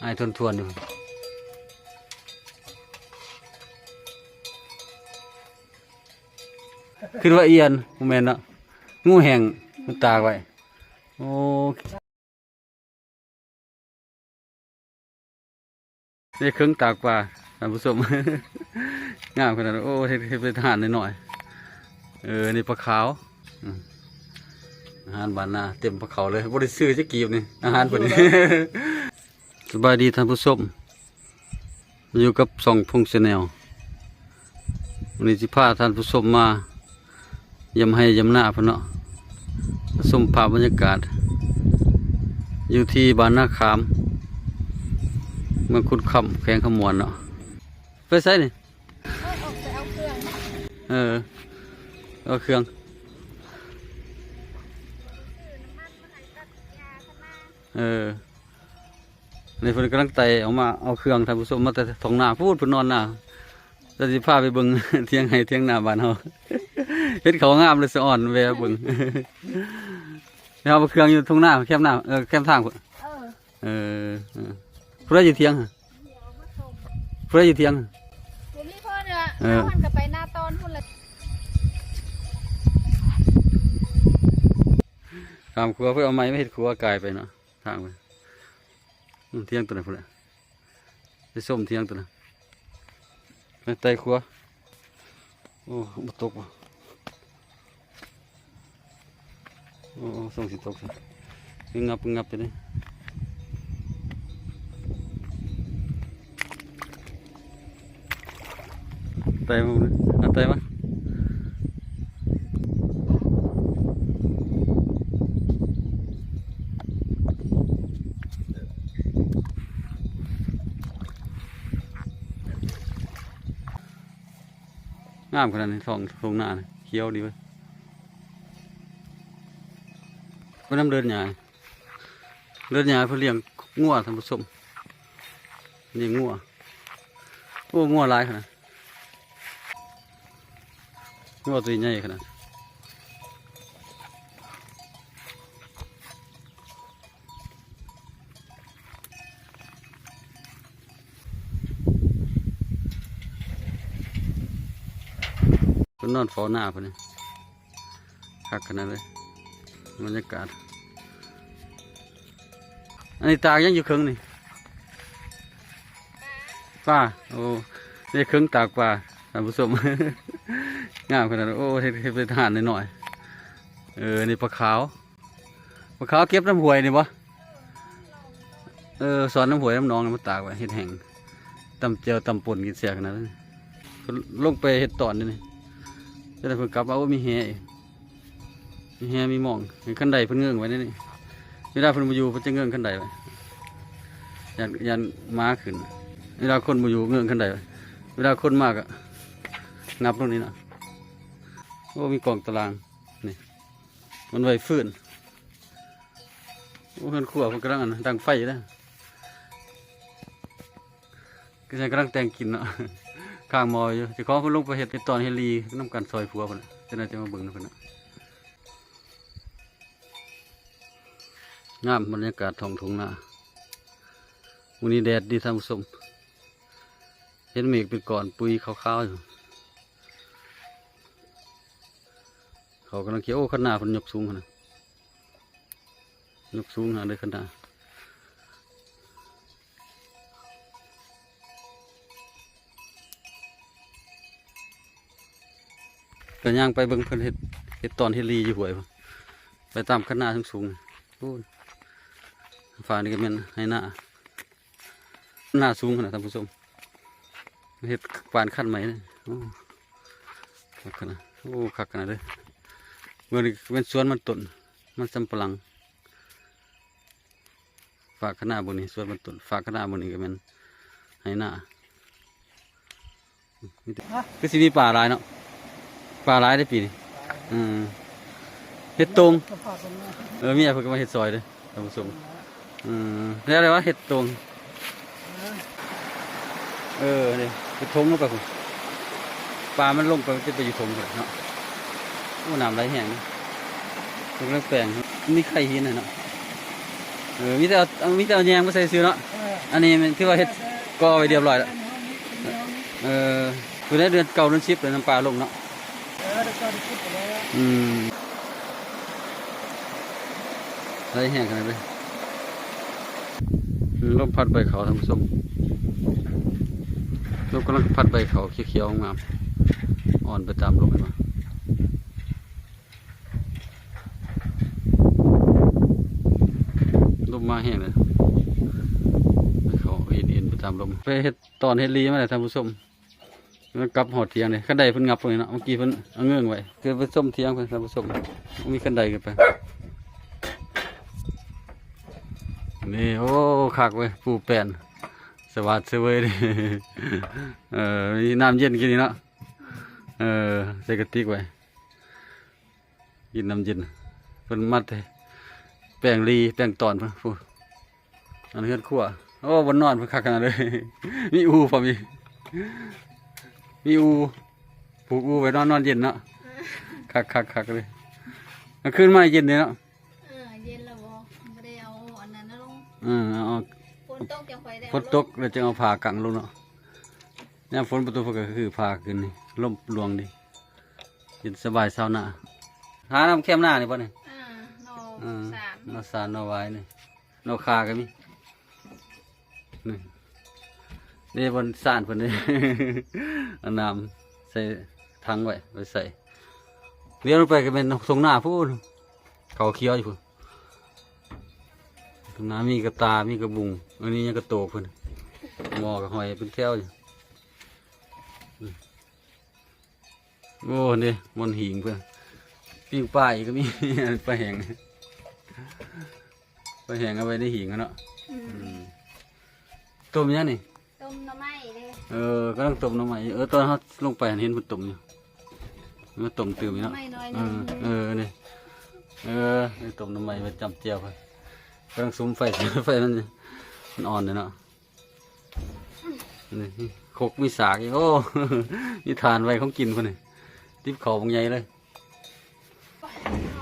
ไอ้ทวนทวนๆอยู่คิดว่าเอียนโมเมนเนาะงูแห้งมันตากไว้โอ้นี่เครื่องตากปลาท่านผู้ชมงามขนาดนั้โอ้เฮ็ดเฮ็ดเป็นทหารหน่อยเออนี่ปลาขาวอาหารบานนาเต็มปลาเขาเลยบริซื้อจะกีบนี่อาหารพอดี สบายดีท่านผู้ชมอยู่กับสองพงแนลวันนี้สิพาท่านผู้ชมมายำให้ยำหน้าพะเนาะชมภาพบรรยากาศ อยู่ที่บ้านนาขามเมืองคุดคำแขวงขมวนเนาะไปใส่นี่เอาอเอาเครื่องเออ นเพิ่นกำลังไต่ออกมาเอาเครื่องท่านผู้ชมมาแต่ท้องนาพูดเพิ่นนอนนาจะสิพาไปเบิ่งเทียงไห้เทียงนาบ้านเฮาเฮ็ดเขางามเลยสะอ่อนแวะเบิ่งแล้วเอาเครื่องอยู่ทุ่งนาแคมนาเออแคมทางพุ่นเออเออเออผู้ใดอยู่เทียงฮะเดี๋ยวมาส่งผู้ใดอยู่เทียงฮะผมมีพ่อเนี่ยเออเอาหันกลับไปหน้าตอนพุ่นละตามครัวเพื่อเอาไม้ไม่เฮ็ดครัวกลายไปเนาะทางไปอืม เทียงตัวนั้นพุ่นน่ะไปส้มเทียงตัวนั้นไปไต่ครัวโอ้บ่ตกว่ะโอ้ส่งสิตกสิงับงับไปนี่ไต่มาเลยเอาไต่มาามขนาดนี้สองทงหน้าเขียวดีเว้ยไปน้ำเดินหยาเดินหยาเพื่อเลี้ยงงัวท่านผู้ชมเลี้ยงงัวโอ้งัวลายขนาดงัวตัวใหญ่ขนาด นนอนเฝ้าหน้าเพิ่นนี่คักขนาดเลยบรรยากาศ อันนี้ตากยังอยู่ครึ่งนี่ป้าโอ้นี่ครึ่งตากปลาท่านผู้ชมงามขนาดนั้นโอ้เฮ็ดเฮ็ดเป็นทหารหน่อยๆเออนี่ปลาขาวปลาขาวเก็บน้ำหวยนี่บ่เออสอนน้ำหวยน้ำหนองนี่มาตากไว้เฮ็ดแห้งตำเจียวตำป่นกินเสียขนาดนั้นเพิ่นลงไปเฮ็ดตอนนี่นี่ จะได้เพิ่นกลับมาโอ้มีแฮอีกมีแฮมีหมองเห็นขั้นใดเพิ่นเงื่องไว้นี่นี่เวลาเพิ่นมาอยู่เพิ่นจะเงื่องขั้นใดไว้ยันยันม้าขึ้น เวลาคนมาอยู่เงื่องขั้นใดไว้เวลาคนมากอะงับตรงนี้นะโอ้มีกล่องตารางนี่มันไวฟื้นโอ้เพิ่นขั่วเพิ่นกำลังดังไฟแล้วก็ใช่กำลังแต่งกินเนาะ ข้างมออยู่จะขอเพิ่นลงไปเฮ็ดตอนเฮลีน้ำกันซอยผัวเพิ่นนะจะน่าจะมาเบิ่งนะเพิ่นนะงามบรรยากาศท้องทุ่งนาวันนี้แดดดีท่านผู้ชมเห็นเมฆเป็นก่อนปุยขาวๆอยู่เขากำลังเขียวโอ้ขนาเพิ่นยกสูงนาดยกสูงหาเลยขนาด ก็ย่างไปเบิ่งเพิ่นเฮ็ดเฮ็ดตอนเฮลีอยู่หวยพุ่นไปตามขางหนาสูงสูงๆพูนฟ้านี่ก็แม่นให้หน้าหน้าสูงขนาดท่านผู้ชมเฮ็ดปานขั้นใหม่เลยโอ้คักขนาดโอ้คักขนาดเลยเมื่อนี้เป็นสวนมันต้นมันสำปลังฝากขางหนาบนนี้สวนมันต้นฝากขางหนาบนนี้ก็แม่นให้หน้ามีแต่ก็สิมีป่าลายเนาะ ป่าหลายได้ปีนี้อืมเฮ็ดตรงเออเมียเพิ่นก็มาเฮ็ดซอยเด้อท่านผู้ชมอืมแล้วอะไรวะเฮ็ดตรงเออนี่ไปทงลงไปพุ่นปลามันลงไปมันจะไปอยู่ทงพุ่นเนาะโอ้น้ำไหลแห้งนะตรงนั้นแปลงมีไข่หินน่ะเนาะเออมีแต่เอาเอามีแต่เอาแยงมาใส่ซื้อเนาะเอออันนี้มันที่ว่าเฮ็ดก็ไว้เรียบร้อยแล้วเออคือได้เดือนเก่าเดือนชิปเลยน้ำปลาลงเนาะเอืมไรแห้งขนาดเลยอืมลมพัดใบเขาทำส้มลมกำลังพัดใบเขาเขียวๆงามอ่อนไปตามลมมาลมมาแห้งเลยเขาเอ็นๆไปตามลมไปเฮ็ดตอนเฮ็ดรีมาเลยท่านผู้ชม กลับหอดเทียงเลยขันใดเพิ่นงับเพิ่นเนาะเมื่อกี้เพิ่นเอาเงื่องไว้เกิดไปส้มเทียงเพิ่นท่านผู้มมีขันใดกันไปนี่โอ้คักเว้ยปูแป้นสวัสดิ์เสวยดิเออมีน้ำเย็นกินนี่เนาะเออใส่กระติกไว้กินน้ำเย็นเพิ่นมัดให้แป้งรีแป้งตอนเพิ่นฟูอันนี้เฮือนคั่วโอ้บนนอนเพิ่นคักขนาดเลยมีอูพอมี มีอูผูกอูไว้นอนนอนเย็นเนาะคักคักคักเลยกลางคืนมาเย็นเลยเนาะเออเย็นแล้วบ่ไม่ได้เอาอันนั้นนะลงอืมเอาฝนตกยังไฟได้ฝนตกแล้วจะเอาผ้ากังลงเนาะเนี่ยามฝนประตูฝนก็คือผ้าขึ้นนี่ลมลวงดิเย็นสบายเศร้าหน้าหาน้ำแคมหน้านี่ป่ะเนี่ยอ่าโนอืมสามนอสารนอไว้นี่นอคาก็มีนี่ นี่บนสานเพิ่นนี่ เอาน้ำใส่ถังไว้ไว้ใส่เลี้ยวลงไปก็เป็นทงหน้าพูดเขาเคี้ยวอยู่พูดตรงน้ำมีกระตา มีกระบุง อันนี้ยังกระโตกเพิ่นหมอกับหอยเป็นแถวอยู่อืมโอ้นี่มนหิงเพื่อนปิ้งปลาอีกก็มี ปลาแห้งปลาแห้งเอาไว้ในหิงอะเนาะอืมอืมต้มยังนี่ ต้มหน่อไม้เลยเออก็ต้องต้มน้ำใหม่เออตอนเขาลงไปเห็นมันต้มอยู่มันต้มตื่มอยู่หน่อเนาะไม้น้อยหเอนึงอเออนี่เออนี่ต้มน้ำใหม่มาจำเจียวไปกำลังซุ้มไฟ ไฟมันมันอ่อนเลยเนาะนี่คกมีสากอีกโอ้นี่ทานไว้ของกินคนนี่ติบเขาบางใหญ่เลย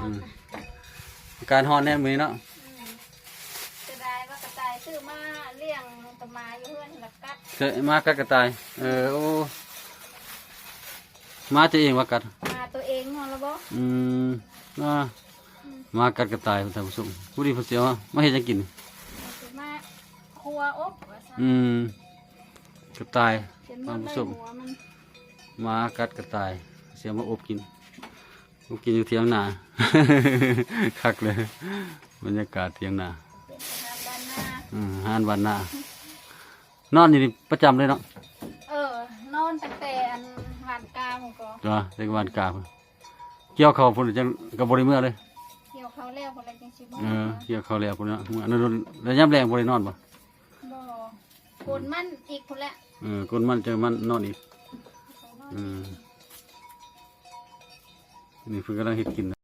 อืมการห่อนแน่นมือนี้เนาะอืมจะได้ว่ากระต่ายซื้อมาเลี้ยงตะ มาอยู่เพื่อนแล้วกัดเจอมากัดกระต่าย เออโอ้มาจะเองว่ากัด มาตัวเองเนาะแล้วบ่อืมมามากัดกระต่ายท่านผู้ชมผู้ดีผู้เสียวอะมาเห็นจะกินสิมาครัวอบว่าซั่นอืมกระต่ายเขียนหมดเลยหัวมันมากัดกระต่าย เสียมาอบกินอบกินอยู่เทียงนาคักเลย บรรยากาศเทียงนาเป็นอาหารบ้านนาอืมหานวันนา นอนอยู่นี่ประจำเลยเนาะเออ นอนตั้งแต่อันหวานกาหมูก็จ้าเด็กวันกาพุ่นเกี่ยวเขาวพุ่นจังกับบริเมื่อเลย เกี่ยวเขาแล้วคนละจังสิบ่เออเกี่ยวเขาวแล้วพุ่นเนาะอันนั้นระยะแรงบรินอนปะบ่คนมันอีกคนละเออคนมันเจอมันนอนอีก อืมนี่เพิ่งกำลังเห็ดกินนะ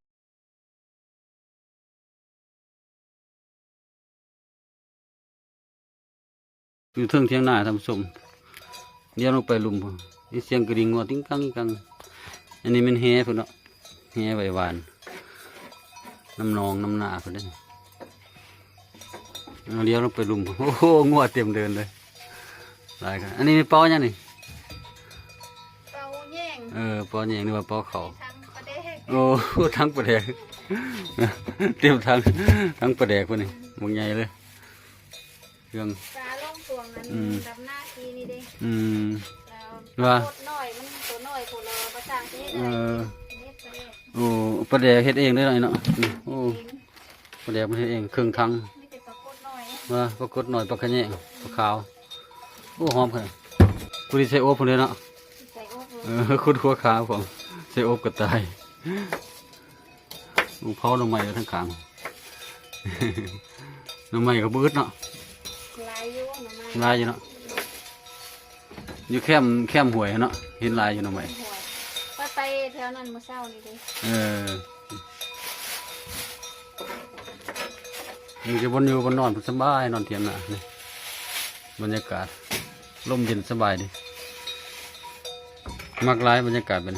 อยู่เทิงเทียงหน้าทำสมเดี๋ยวลงไปลุมพุ่นนี่เสียงกระดิ่งว่าติ้งกังติ้งกังอันนี้มันแห่พุ่นเนาะแห่ใบหวานน้ำนองน้ำหนาพุ่นเด้อเอาเดี๋ยวลงไปลุมพุ่นโอ้โหงัวเต็มเดินเลยหลายกันอันนี้เป้ายังนี่เปาแย่งเออเป้ายังนี่ว่าเป้าเขาทั้งประเทศโอ้ทั้งประแดกเตรียมทั้งทั้งประแดกคนนี้มึงใหญ่เลยเครื่อง นั้นอืมดำหน้าทีนี่เด้อืมแล้วว่าโคตรน้อยมันตัวน้อยผู้เราประสร้างที่เอได้อเฮ็ดไปเลยโอ้ประแดกเฮ็ดเองได้หน่อยเนาะนี่โอ้เองประแดกมันเฮ็ดเองเครื่องทั้งไม่แต่ปลาโคตรน้อยว่าปรากฏหน่อยปลาขะแยงปลาขาวโอ้หอมขนาดกูดีใส่โอ๊บคนเดียวเนาะใส่อบเลเอยอคุดหัวขาวผมใส่โอ๊บกระต่ายลูกเผาหน่อไม้ไว้ทั้งขางหน่อไม้ก็บืดเนาะ ลายอยู่หน่อไม้ ลายอยู่เนาะอยู่แคมแคมหวยเนาะเห็นลายอยู่หน่อไม้หัวก็ไปแถวนั้นเมื่อเช้านี่เด้เออยังจะบนอยู่บนนอนสบายนอนเทียงน่ะนี่บรรยากาศลมเย็นสบายดีมักหลายบรรยากาศเป็น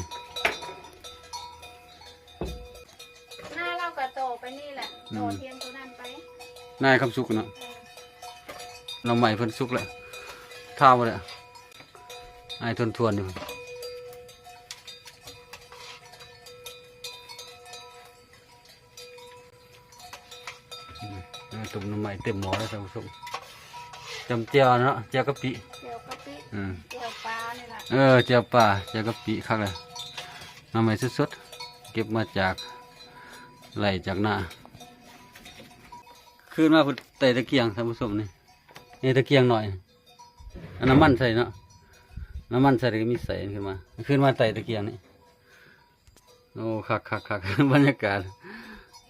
หน้าเรากระโตไปนี่แหละโตเทียนตัวนั้นไปนายคำสุกเนาะ น้ำใหม่เพิ่นสุกแล้วท่ามาเลยไอ้ทวนทวนๆอยู่อืมเออตุ่มน้ำใหม่เต็มหม้อแล้วท่านผู้ชมจำเจียวเนาะเจียวกะปิเจียวกะปิอืมเจียวปลานี่ล่ะเออเจียวป่าเจียวกะปิคักเลยน้ำใหม่สดๆเก็บมาจากไหลจากหน้าขึ้นมาพุ่นไต่ตะเกียงท่านผู้ชมนี่ นี่ตะเกียงหน่อยอันน้ำมันใส่เนาะน้ำมันใส่ก็มีใส่ขึ้นมา ขึ้นมาไต่ตะเกียงนี่โอ้คักคักคักบรรยากาศ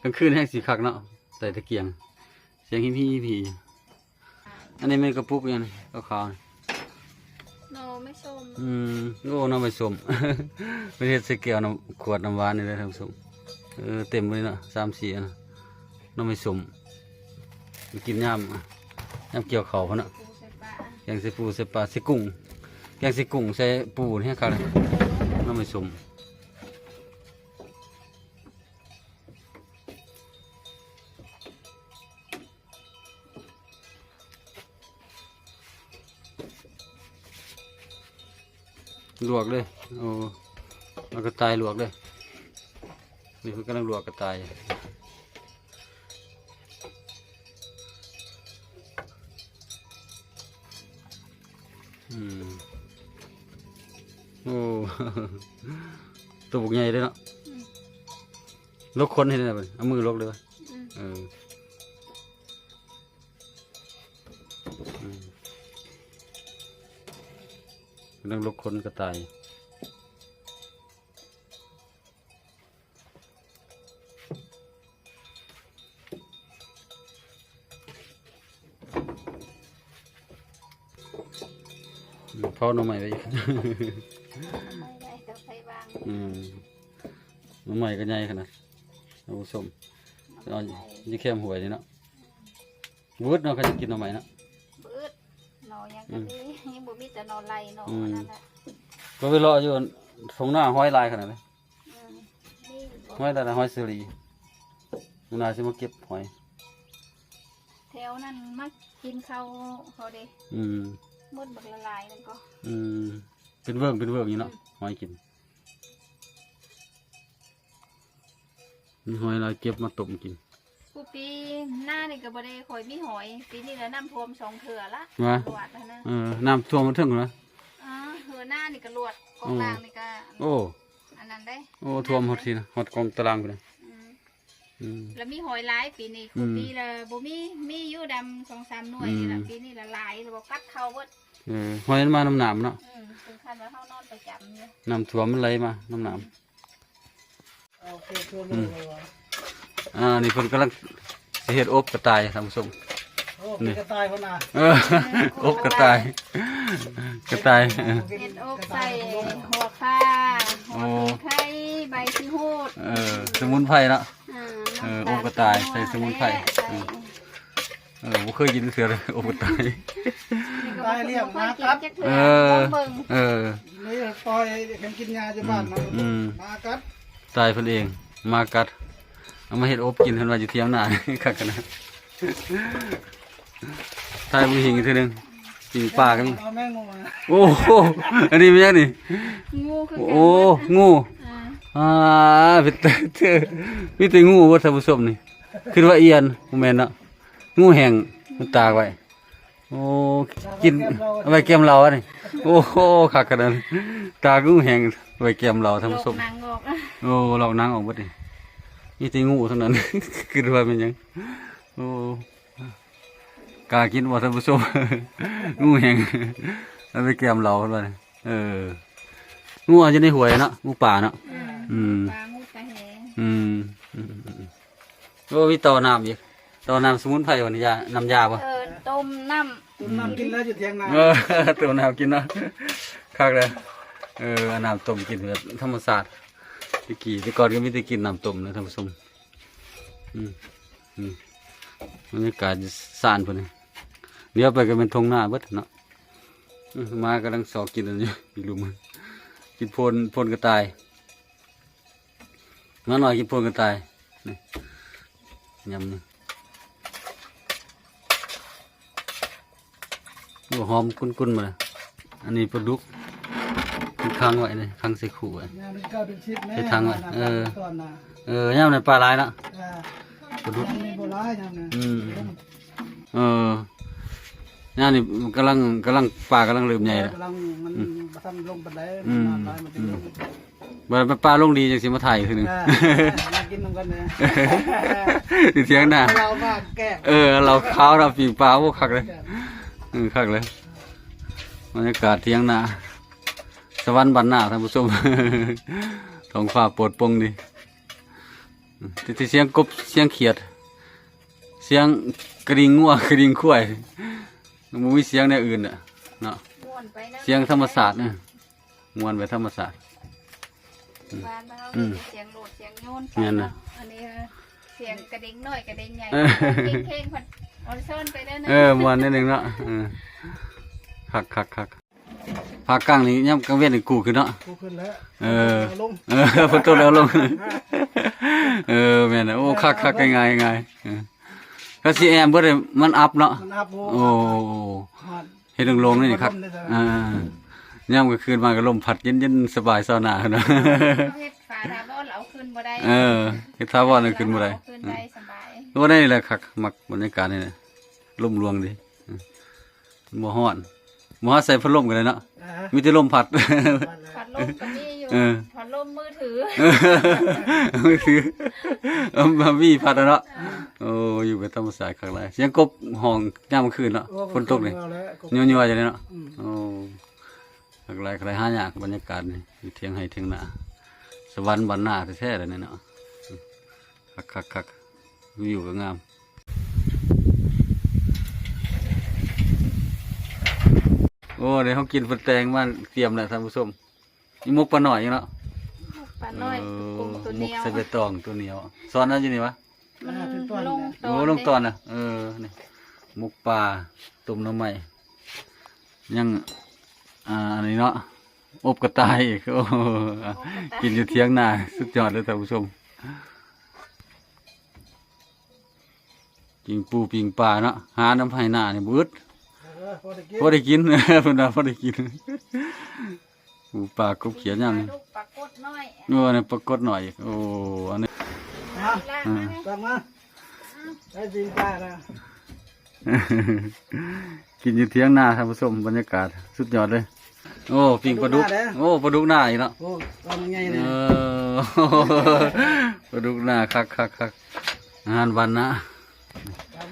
กลางคืนแห้งสีคักเนาะไต่ตะเกียง เสียงฮิพีฮิพีอันนี้ไม่กระปุกยังนี่ขาวๆนี่โนไม่ชมอืมโอ้น้ำไปสมเป็นเห็ดใส่แก้วน้ำขวดน้ำหวานนี่เลยท่านผู้ชมเออเต็มเลยเนาะสามสี่อันน่ะน้ำไปสมไปกินย่ำ อะย่ำเกี่ยวเขาพะเนาะปูใส่ปลาแกงใส่ปูใส่ปลาใส่กุ้งแกงใส่กุ้งใส่ปูนี่ครับเลยน้ำไปสมลวกเลยโอ้เอากระต่ายลวกเลยนี่คือกำลังลวกกระต่าย อืมโอ้ ตัวบุกใหญ่เลยเนาะลกคนให้ได้ไหมเอามือลกเลยวะอืมเอออืมกำลังลกคนกระต่ายาหน่อใหม่ไปอีกไม่ได้แต่ไฟบางอืมหน่อใหม่ก็ใหญ่ขนาดเอาผสมเอายี่เข้มหวยนี่เนาะวุดเนาะเขาจะกินหน่อใหม่เนาะบืดหนอยังก็มียังบ่มีแต่หนอไหลหนออืมนั่นแหละก็ไปรออยู่ทงหน้าห้อยลายขนาดนี้อืมนี่บ่ห้อยลายห้อยเสรีมันน่าจะมาเก็บหอยแถวนั้นมากินข้าวเขาเด้อืม มดบักละลายนั่นก็อืมเป็นเวิร์กเป็นเวิร์กอยู่เนาะหอยกินมีหอยลายเก็บมาต้มกินผู้ปีหน้านี่ก็บ่ได้คอยมีหอย ปีนี้แล้วน้ำท่วมสองเถื่อละมาลวดแล้วนะเออน้ำท่วมมาถึงเหรออ๋อเหือหน้านี่ก็ลวดกองอืมกลางนี่ก็โอ้อันนั้นได้โอ้ท่วมหมดทีนะหมดกองตารางไปเลยอืมอืมแล้วมีหอยหลายปีนี้อืคู่มปีละบ่มีมีอยู่ดำสองสามหน่วยนี่ละอืมปีนี้ละหลายแล้วบ่กัดเข้าเบิด เออหอยมันมาน้ำหนามเนาะอืมถึงขั้นว่าเฮานอนประจำอยู่น้ำท่วมมันไหลมาน้ำหนามเอาเคือคือเลยเลยวะอ่านี่เพิ่นกำลังสิเฮ็ดอบกระต่ายท่านผู้ชมโอ้เป็นกระต่ายคนน่ะเอออบกระต่าย กระต่ายเออเฮ็ดอกใส่หัวข่าหัวปีไข่ใบชีโหดเออสมุนไพรเนาะ อ่าเออน้ำตลอกกระต่ายใส่สมุนไพร ใส่ อืมเออบ่เคยกินเสือเลยอบกระต่ายนี่ก็บ่เคยกินจักเทื่เอออลองเบิ่งเออนี่ปล่อยเห็นกินยาจะบ้านเนาะอืมมากัดตายเพิ่นเองมากัดเอามาเฮ็ดอบกินเพิ่นว่าอยู่เที่ยงหน้าคักกันนะตายบ่หิงอีกเทีนึงกินปลากันเอาแม่งลงมาโอ้โหอันนี้มันยังนี่งูคือโอ้กันงูอ่าอ่าเป็นแต่เธอมีแต่งูวัฒนผู้ชมนี่คือว่าเอียนบ่แม่นเนาะ งูแห้งมันตากไว้โอ้กินเอาไว้แกมเราอะนี่โอ้โหคักกันนั้นตากงูแห้งไว้แกมเราท่านผู้ชมโรคนางออกอะโอ้หลอกนางออกหมดนี่มีแต่งูเท่านั้นคือว่าเป็นหยังโอ้กล้ากินบ่ท่านผู้ชมงูแห้งเอาไปแกมเราเพิ่นว่านี่เอองูอาจจะในหวยเนาะงูป่าเนาะอืมปลางูปลาแหอืมอืมอืมอืมโอ้มีต่อน้ำอีก ต่อน้ำสมุนไพรวันนี้ยาน้ำยาปะเออต้มน้ตุ่มน้ำกินแล้วอยู่เทียงนาเออตัวน้ำกินเนาะคักเลยเออเอาน้ำต้มกินแบบธรรมศาสตร์ตะกี้แต่ก่อนก็มีแต่กินน้ำต้มนะท่านผู้ชมอืมอืมบรรยากาศสานพุ่นนี่เดี๋ยวไปก็เป็นทงหน้าเบิดเนาะอืมมากำลังสอกกินอันนี้อีลุมกินโพนโพนกระต่ายมาหน่อยกินโพนกระต่ายนี่ยำนี่ หัวหอมกุ้นๆมา อันนี้ปลาดุกมันค้างไว้เลยค้างใส่ขู่ไว้ยามนี้เก้เอนสิบแม่ไปทางอะเออตอนน่ะเออย่ามในปลาลายเนาะปลาดุกอืมเออย่านี่กำลังกำลังปลากำลังเริ่มใหญ่ล้วกำลังมันทำลงบันไดอืมันมาปลาลงดีจังสิมาถ่ายคือหนึงอ่ามากินนกันเลยเสียงหน้าเราแก้มเออ เราข้าวเราปีปลาโอ้คักเลย ออคักเลยบรรยากาศเที่ยงหน้าสวรรค์บันหน้าท่านผู้ชมท้องฟ้าโปรดโปร่งดีที่ที่เสียงกบเสียงเขียด เสียงกระดิ่งงัวกระดิ่งข้วยมันบ่มีเสียงในอื่นอะเนาะม่วนไปนะเสียงธรรมศาสตร์เนี่ยมวนไปธรรมศาสตร์บ้านเราอืมเสียงโหลดเสียงโยนงั้นน่ะอันนี้เสียงกระดิ่งน้อยกระดิ่งใหญ่เออเข่งๆพัน ออนซ่อนไปแล้วนะเออมวนนิดนึงเนาะเออคักคักคักภาคกลางนี่ย่ำกลางเวียนนี่กูขึ้นเนาะ กูขึ้นแล้วเออลงเออฝนตกแล้วลง เออแม่นน่ะโอ้คักคักง่ายๆง่ายเออก็สิแอมเบิดเลยมันอัพเนาะ มันอัพโโอ้ฮอดเฮ็ดลงๆนี่ครับอ่าย่ำกลางคืนมาก็ลมพัดเย็นๆสบายเซาหน้าเนาะ เขาเฮ็ดฝาดาบอนเอาขึ้นบ่ได้เออเฮ็ดทาวอนเอาขึ้นบ่ได้ เอาขึ้นได้ สบายก็ได้แหละคักมักบรรยากาศนี่แหละลมรวงดีอืมบ่ฮ้อนบ่ฮ้อนใส่พัดลมกันเลยเนาะอ่าฮะมีแต่ลมพัดพัดลมก็มีอยู่เออพัดลมมือถือมือถือเอามาวีพัดอะเนาะโอ้อยู่กับธรรมศาสตร์คักหลายเสียงกบห้องยามมื้อคืนเนาะโอ้ฝนตกนี่เอาแล้วกูยัวๆจังเลยเนาะอืมโอ้คักหลายคักหลายหายากบรรยากาศนี่อยู่เที่ยงให้เที่ยงหน้าสวรรค์บันหน้าแท้ๆเลยเนี่ยเนาะคักๆๆ วิวก็งามโอ้เดี๋ยวเขากินปลาแตงมาเตรียมแล้วท่านผู้ชมนี่มุกปลาหน่อยอยู่เนาะปลาน้อยเอกุ้งตัวมุเหกนียวใส่ใบตองตัวเหนียวซ้อนนั่นอยู่นี่วะมันอ่าเป็นต้นลงโอ้ลงตอนน่ะเออนี่มุกปลาต้มน้ำใหม่ยังอ่าอันนี้เนาะอบกระต่ายอีกโอ้อะกินอยู่เที่ยงนาสุดยอดเลยท่านผู้ชม ปิงปูปิงปลาเนาะหาน้ำไผ่หน้านี่บืดเออพอได้กินพอได้กินเพิ่นว่าพอได้กินปูปลากบเขียนยังนี่ลูกปลากดน้อยโอ้นี่ปรากฏหน่อยอีกโอ้อันนี้ฮะลากมาเลยกลับมาได้จริงป้าแล้วกินอยู่เที่ยงนาท่านผู้ชมบรรยากาศสุดยอดเลย โอ้ปิงปลาดุกโอ้ปลาดุกหน้าอีกเนาะโอ้ตอนไงเอเนี่ยอปลาดุกหน้าคักคักคักอาหารวันนะกลับ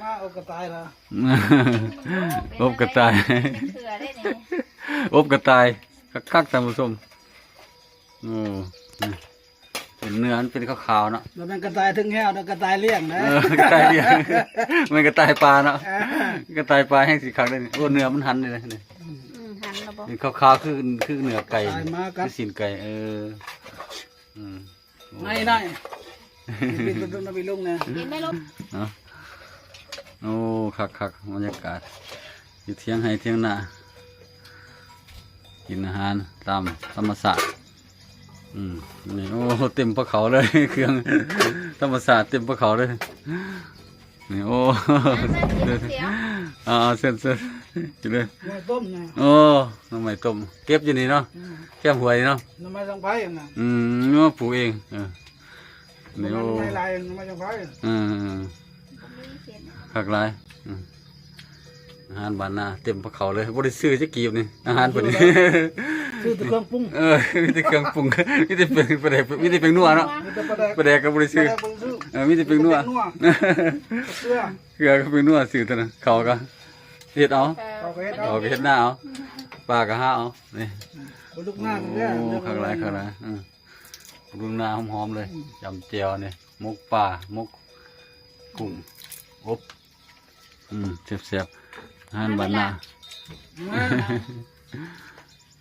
มาเอากระต่ายละอบกระต่ายเป็นเถื่อได้นี่อบกระต่ายคักคักท่านผู้ชมโอ้นี่เป็นเนื้อมันเป็นขาวๆเนาะมันเป็นกระต่ายถึงแห้วแล้วกระต่ายเลี้ยงนะเออกระต่ายเดียวมันกระต่ายปลาเนาะกระต่ายปลาแห้งสีขาวเลยนี่โอ้เนื้อมันหันเลยนะนี่อืมหันระบบนี่ขาวๆคือคือเนื้อไก่ตายมากัคืดอสินไก่เอออืมไงได้เป็นตัวนับไปลงเนี่ยกินไม่ลบเนาะ โอ้คักคักบรรยากาศอยู่เที่ยงให้เที่ยงหน้ากินอาหารตามธรรมศาสตร์อืมนี่โอ้เต็มพระเขาเลยเครื่องธรรมศาสตร์เต็มพระเขาเลยนี่โอ้เดี๋ยวเสียวอ่าเส้นเส้นกินเลยน้ำต้มเนี่ยโอ้น้ำใหม่ต้มเก็บอยู่นี่เนาะแก้มหวยนี่เนาะน้ำมันจังไฟนะอืมนี่ว่าปลูกเองเออนี่น้ำโอ้มันลายน้ำมันจังไฟอืมบ่มีเขียน คักหลายอืมอาหารบ้านนาเต็มพระเขาเลยบ่ได้ซื้อจักกีบนี่อาหารเพิ่นนี่ คือตัวเครื่องปรุงเออมีแต่เครื่องปรุงมีแต่เป็นประเดกมีแต่เป็นนัวเนาะมีแต่ปลาแดกประเดกก็บ่ได้ซื้อปลาแดกเบิ่งซื้อเออมีแต่เป็นนัวเสื้อเกลือก็เป็นนัวซื้อเท่านั้นเขาก็เฮ็ดเอาเอาไปเฮ็ดเอาไปเฮ็ดหน้าเอาปลาก็หาเอานี่บลูกหน้าโอ้เนี่ยข้างไรข้างไรอืมรุนนาหอมๆเลยยำเจียวเนี่ยมกปลามกกุ้งอบ อืมเสียบๆอาหารบานนา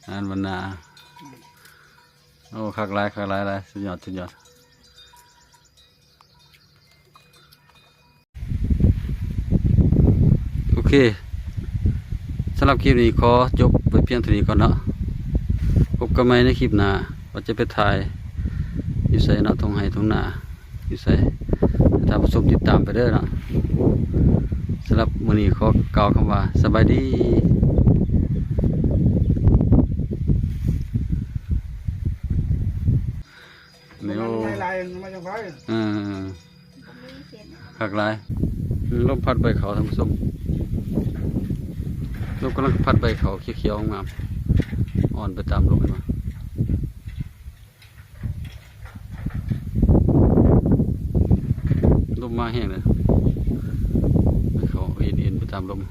อาหารบานนาโอ้ข้างไรข้างไรไรสุดยอดสุดยอดโอเคสำหรับคลิปนี้ขอจบไปเพียงเท่านี้ก่อนเนาะพบกันใหม่ในคลิปหน้าว่าจะไปถ่ายอยู่ใส่เนาะตรงไห้ตรงหน้าอยู่ใส่ถ้าผู้ชมติดตามไปเด้อเนาะ สำหรับมือนี้ขอกล่าวคำว่าสบายดีเนี่ยว่าหักลายลมพัดใบเขาทำส้มลมกำลังพัดใบเขาเขียวๆงามอ่อนไปตามลมมาลมมาแห้งเลย ใบ